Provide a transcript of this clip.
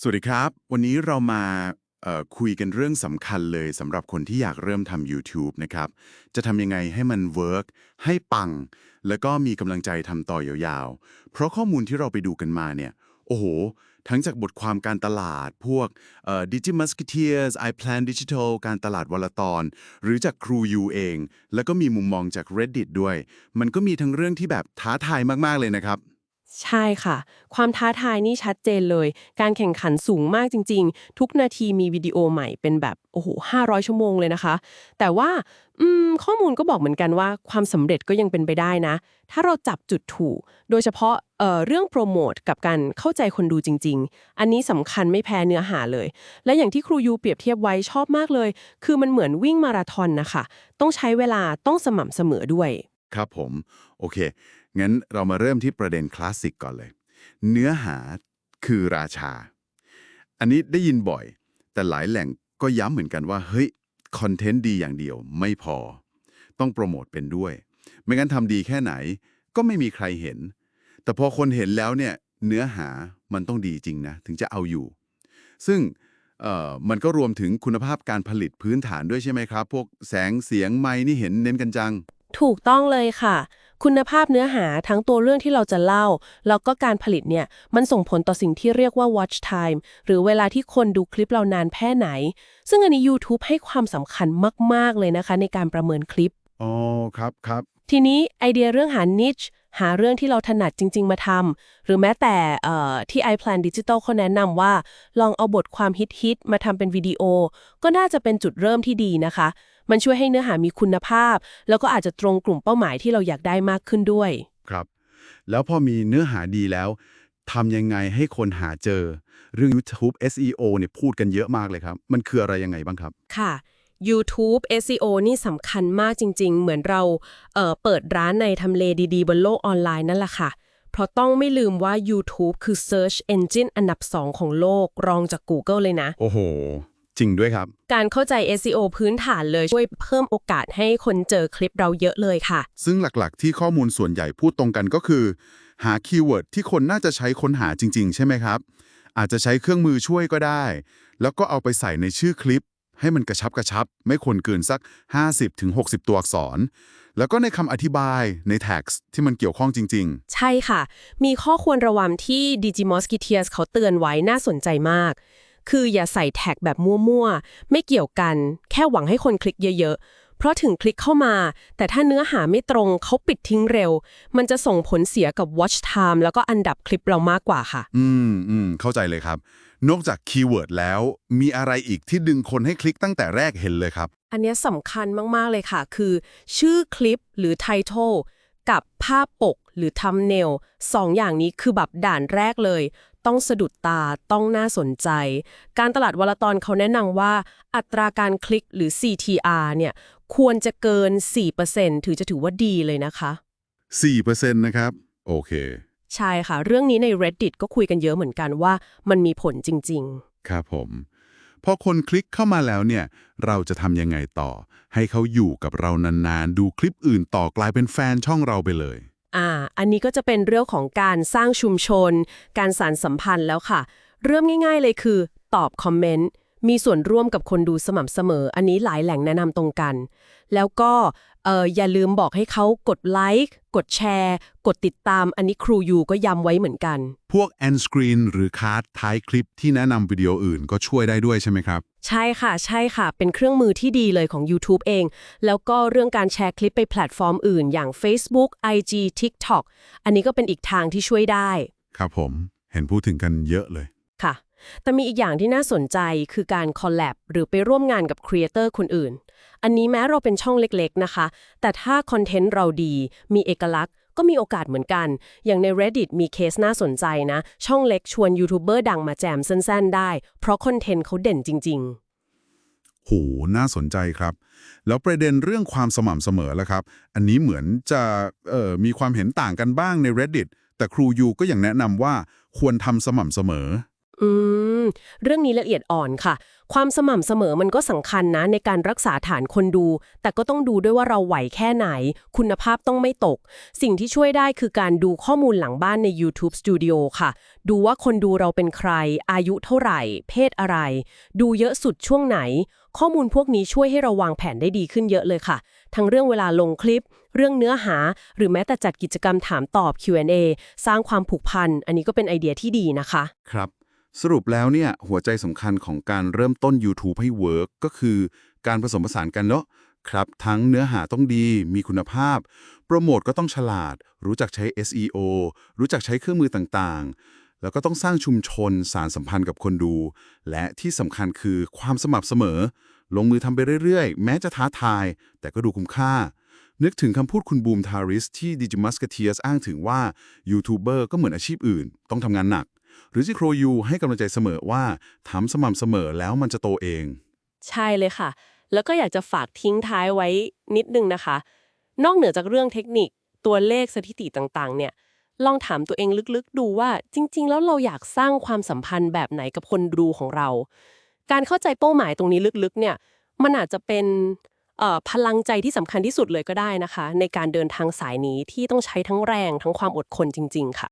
สวัสดีครับ วันนี้เรามาคุยกันเรื่องสำคัญเลยสำหรับคนที่อยากเริ่มทำ YouTube นะครับ จะทำยังไงให้มันเวิร์กให้ปัง แล้วก็มีกำลังใจทำต่อยาวๆ เพราะข้อมูลที่เราไปดูกันมาเนี่ย โอ้โห ทั้งจากบทความการตลาดพวกเอ่อ Digi Musketeers I Plan Digital การตลาดวลตอน หรือจากครูยูเอง แล้วก็มีมุมมองจาก Reddit ด้วย มันก็มีทั้งเรื่องที่แบบท้าทายมากๆเลยนะครับ ใช่ค่ะ ความท้าทายนี่ชัดเจนเลย การแข่งขันสูงมากจริง ๆ ทุกนาทีมีวิดีโอใหม่เป็นแบบ โอ้โห500 ชั่วโมงเลยนะคะ แต่ว่าอืมข้อมูลก็บอกเหมือนกันว่าความสำเร็จก็ยังเป็นไปได้นะ ถ้าเราจับจุดถูก โดยเฉพาะเอ่อเรื่องโปรโมทกับการเข้าใจคนดูจริง ๆ อันนี้สำคัญไม่แพ้เนื้อหาเลย และอย่างที่ครูยูเปรียบเทียบไว้ชอบมากเลย คือมันเหมือนวิ่งมาราธอนนะคะ ต้องใช้เวลาต้องสม่ำเสมอด้วย ครับผม โอเค งั้นเรามาเริ่มที่ประเด็นคลาสสิกก่อนเลย เนื้อหาคือราชา อันนี้ได้ยินบ่อย แต่หลายแหล่งก็ย้ำเหมือนกันว่า เฮ้ย คอนเทนต์ดีอย่างเดียวไม่พอ ต้องโปรโมทเป็นด้วย ไม่งั้นทำดีแค่ไหน ก็ไม่มีใครเห็น แต่พอคนเห็นแล้วเนี่ยเนื้อหามันต้องดีจริงนะ ถึงจะเอาอยู่ ซึ่งเอ่อมันก็รวมถึงคุณภาพการผลิตพื้นฐานด้วยใช่ไหมครับ พวกแสงเสียงไม้นี่เห็นเน้นกันจัง ถูกต้องเลยค่ะ คุณภาพเนื้อหาทั้งตัวเรื่องที่เราจะเล่า แล้วก็การผลิตเนี่ยมันส่งผลต่อสิ่งที่เรียกว่า watch time หรือเวลาที่คนดูคลิปเรานานแค่ไหน ซึ่งอันนี้ YouTube ให้ความสำคัญมาก ๆ เลยนะคะ ในการประเมินคลิปอ๋อครับครับทีนี้ไอเดียเรื่องหา niche หาเรื่องที่เราถนัดจริง ๆ มาทำหรือแม้แต่เอ่อที่ iPlan Digital เขาแนะนำว่า ลองเอาบทความฮิตๆมาทำเป็นวิดีโอ ก็น่าจะเป็นจุดเริ่มที่ดีนะคะ มันช่วยให้เนื้อหามีคุณภาพ แล้วก็อาจจะตรงกลุ่มเป้าหมายที่เราอยากได้มากขึ้นด้วย ครับ แล้วพอมีเนื้อหาดีแล้วทำยังไงให้คนหาเจอ เรื่อง YouTube SEO เนี่ยพูดกันเยอะมากเลยครับ มันคืออะไรยังไงบ้างครับ ค่ะ YouTube SEO นี่สำคัญมากจริง ๆ เหมือนเราเอ่อเปิดร้านในทำเลดีๆ บนโลกออนไลน์นั่นแหละค่ะ เพราะต้องไม่ลืมว่า YouTube คือ Search Engine อันดับ 2 ของโลกรองจาก Google เลยนะ โอ้โห จริงด้วยครับ การเข้าใจ SEO พื้นฐานเลยช่วยเพิ่มโอกาสให้คนเจอคลิปเราเยอะเลยค่ะ ซึ่งหลักๆ ที่ข้อมูลส่วนใหญ่พูดตรงกันก็คือ หาคีย์เวิร์ดที่คนน่าจะใช้ค้นหาจริง ๆ ใช่ไหมครับ อาจจะใช้เครื่องมือช่วยก็ได้ แล้วก็เอาไปใส่ในชื่อคลิป ให้มันกระชับกระชับ ไม่ควรเกินสัก 50-60 ตัวอักษร แล้วก็ในคำอธิบายใน text ที่มันเกี่ยวข้องจริงใช่ค่ะ มีข้อควรระวังที่ Digimosquiteers เขาเตือนไว้น่าสนใจมาก คืออย่าใส่แท็กแบบมั่วๆ ไม่เกี่ยวกัน แค่หวังให้คนคลิกเยอะๆ เพราะถึงคลิกเข้ามา แต่ถ้าเนื้อหาไม่ตรงเขาปิดทิ้งเร็ว มันจะส่งผลเสียกับ watch time แล้วก็อันดับคลิปเรามากกว่าค่ะๆอืมอืมเข้าใจเลยครับ นอกจากคีย์เวิร์ดแล้ว มีอะไรอีกที่ดึงคนให้คลิกตั้งแต่แรกเห็นเลยครับ อันเนี้ยสำคัญมากๆเลยค่ะ คือ ชื่อคลิปหรือ Title กับภาพปกหรือ Thumbnail สองอย่างนี้คือแบบด่านแรกเลย ต้องสะดุดตาต้องน่าสนใจ การตลาดวลตอนเขาแนะนำว่า อัตราการคลิกหรือ CTR เนี่ยควรจะเกิน 4%ถือจะถือว่าดีเลยนะคะ 4%นะครับ โอเค ใช่ค่ะ เรื่องนี้ใน Reddit ก็คุยกันเยอะเหมือนกันว่ามันมีผลจริง ๆ ครับผมพอคนคลิกเข้ามาแล้วเนี่ย เราจะทำยังไงต่อ ให้เขาอยู่กับเรานานๆ ดูคลิปอื่นต่อกลายเป็นแฟนช่องเราไปเลย อ่าอันนี้ก็จะเป็นเรื่องของการสร้างชุมชน การสานสัมพันธ์แล้วค่ะ เริ่มง่าย ๆเลยคือ ตอบคอมเมนต์ มีส่วนร่วมกับคนดูสม่ำเสมอ อันนี้หลายแหล่งแนะนำตรงกัน แล้วก็เอ่ออย่าลืมบอกให้เขากดไลค์กดแชร์ กดติดตาม อันนี้ครูยูก็ย้ำไว้เหมือนกัน พวก end screen หรือคาร์ดท้ายคลิปที่แนะนำวิดีโออื่นก็ช่วยได้ด้วยใช่ไหมครับ ใช่ค่ะ ใช่ค่ะ เป็นเครื่องมือที่ดีเลยของ YouTube เอง แล้วก็เรื่องการแชร์คลิปไปแพลตฟอร์มอื่น อย่าง Facebook IG TikTok อันนี้ก็เป็นอีกทางที่ช่วยได้ ครับผม เห็นพูดถึงกันเยอะเลยค่ะ แต่มีอีกอย่างที่น่าสนใจคือการคอลแลบหรือไปร่วมงานกับครีเอเตอร์คนอื่น อันนี้แม้เราเป็นช่องเล็กๆนะคะ แต่ถ้าคอนเทนต์เราดี มีเอกลักษณ์ ก็มีโอกาสเหมือนกัน อย่างใน Reddit มีเคสน่าสนใจนะ ช่องเล็กชวนยูทูบเบอร์ดังมาแจมสั้นๆ ได้ เพราะคอนเทนต์เขาเด่นจริง ๆโหน่าสนใจครับ แล้วประเด็นเรื่องความสม่ำเสมอแล้วครับ อันนี้เหมือนจะมีความเห็นต่างกันบ้างใน Reddit แต่ครูยูก็ยังแนะนำว่าควรทำสม่ำเสมอ อืม เรื่องนี้ละเอียดอ่อนค่ะ ความสม่ำเสมอมันก็สำคัญนะในการรักษาฐานคนดู แต่ก็ต้องดูด้วยว่าเราไหวแค่ไหน คุณภาพต้องไม่ตก สิ่งที่ช่วยได้คือการดูข้อมูลหลังบ้านใน YouTube Studio ค่ะ ดูว่าคนดูเราเป็นใคร อายุเท่าไหร่ เพศอะไร ดูเยอะสุดช่วงไหน ข้อมูลพวกนี้ช่วยให้เราวางแผนได้ดีขึ้นเยอะเลยค่ะ ทั้งเรื่องเวลาลงคลิป เรื่องเนื้อหา หรือแม้แต่จัดกิจกรรมถามตอบ Q&A สร้างความผูกพัน อันนี้ก็เป็นไอเดียที่ดีนะคะ ครับ สรุปแล้วเนี่ยหัวใจสำคัญของการเริ่มต้น YouTube ให้เวิร์กก็คือการผสมผสานกันเนาะครับทั้งเนื้อหาต้องดี มีคุณภาพ โปรโมทก็ต้องฉลาด รู้จักใช้ SEO รู้จักใช้เครื่องมือต่างๆ แล้วก็ต้องสร้างชุมชนสารสัมพันธ์กับคนดู และที่สำคัญคือความสม่ำเสมอ ลงมือทำไปเรื่อยๆ แม้จะท้าทาย แต่ก็ดูคุ้มค่า นึกถึงคำพูดคุณบูมทาริสที่ Digimusketeers อ้างถึงว่ายูทูบเบอร์ก็เหมือนอาชีพอื่น ต้องทำงานหนัก หรือที่โครยูให้กำลังใจเสมอว่าทำสม่ำเสมอแล้วมันจะโตเอง ใช่เลยค่ะ แล้วก็อยากจะฝากทิ้งท้ายไว้นิดนึงนะคะ นอกเหนือจากเรื่องเทคนิคตัวเลขสถิติต่างๆ เนี่ย ลองถามตัวเองลึกๆ ดูว่าจริง ๆ แล้วเราอยากสร้างความสัมพันธ์แบบไหนกับคนดูของเรา การเข้าใจเป้าหมายตรงนี้ลึกๆ เนี่ย มันอาจจะเป็นพลังใจที่สำคัญที่สุดเลยก็ได้นะคะ ในการเดินทางสายนี้ที่ต้องใช้ทั้งแรงทั้งความอดทนจริง ๆ ค่ะ